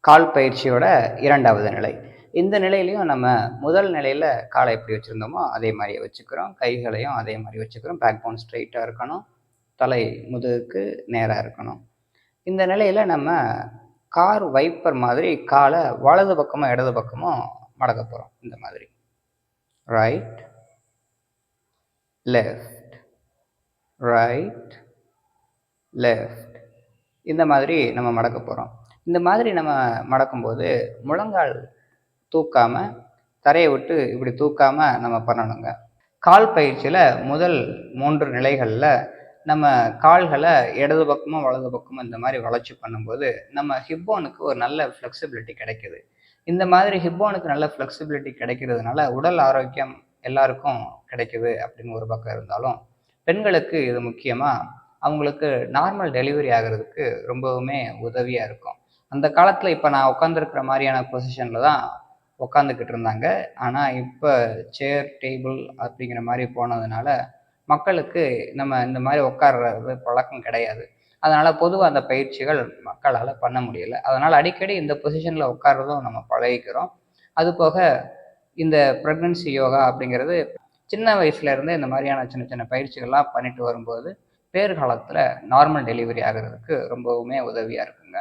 கால் பயிற்சியோட இரண்டாவது நிலை. இந்த நிலையிலையும் நம்ம முதல் நிலையில் காலை எப்படி வச்சுருந்தோமோ அதே மாதிரியே வச்சுக்கிறோம். கைகளையும் அதே மாதிரி வச்சுக்கிறோம். பேக் போன் ஸ்ட்ரைட்டாக இருக்கணும். தலை முதுகுக்கு நேராக இருக்கணும். இந்த நிலையில் நம்ம கார் வைப்பர் மாதிரி காலை வலது பக்கமும் இடது பக்கமும் மடக்க போகிறோம் இந்த மாதிரி. ரைட் லெஃப்ட் ரைட் லெஃப்ட் இந்த மாதிரி நம்ம மடக்க போகிறோம் இந்த மாதிரி நம்ம மடக்கும்போது முழங்கால் தூக்காம தரையை விட்டு இப்படி தூக்காம நம்ம பண்ணணுங்க. கால் பயிற்சியில் முதல் மூன்று நிலைகளில் நம்ம கால்களை இடது பக்கமும் வலது பக்கமும் இந்த மாதிரி வளர்ச்சி பண்ணும்போது நம்ம ஹிப்போனுக்கு ஒரு நல்ல ஃப்ளெக்சிபிலிட்டி கிடைக்குது. இந்த மாதிரி ஹிப்போனுக்கு நல்ல ஃப்ளெக்சிபிலிட்டி கிடைக்கிறதுனால உடல் ஆரோக்கியம் எல்லாருக்கும் கிடைக்குது அப்படின்னு ஒரு பக்கம் இருந்தாலும் பெண்களுக்கு இது முக்கியமாக அவங்களுக்கு நார்மல் டெலிவரி ஆகிறதுக்கு ரொம்பவுமே உதவியாக இருக்கும். அந்த காலத்தில் இப்போ நான் உட்காந்துருக்கிற மாதிரியான பொசிஷனில் தான் உட்காந்துக்கிட்டு இருந்தாங்க. ஆனால் இப்போ சேர் டேபிள் அப்படிங்கிற மாதிரி போனதுனால மக்களுக்கு நம்ம இந்த மாதிரி உட்கார்றது பழக்கம் கிடையாது. அதனால் பொதுவாக அந்த பயிற்சிகள் மக்களால் பண்ண முடியல. அதனால் அடிக்கடி இந்த பொசிஷனில் உட்கார்றதும் நம்ம பழகிக்கிறோம். அது போக இந்த ப்ரெக்னன்சி யோகா அப்படிங்கிறது சின்ன வயசுலேருந்தே இந்த மாதிரியான சின்ன சின்ன பயிற்சிகள்லாம் பண்ணிட்டு வரும்போது பேறுகாலத்தில் நார்மல் டெலிவரி ஆகிறதுக்கு ரொம்பவுமே உதவியாக இருக்குங்க.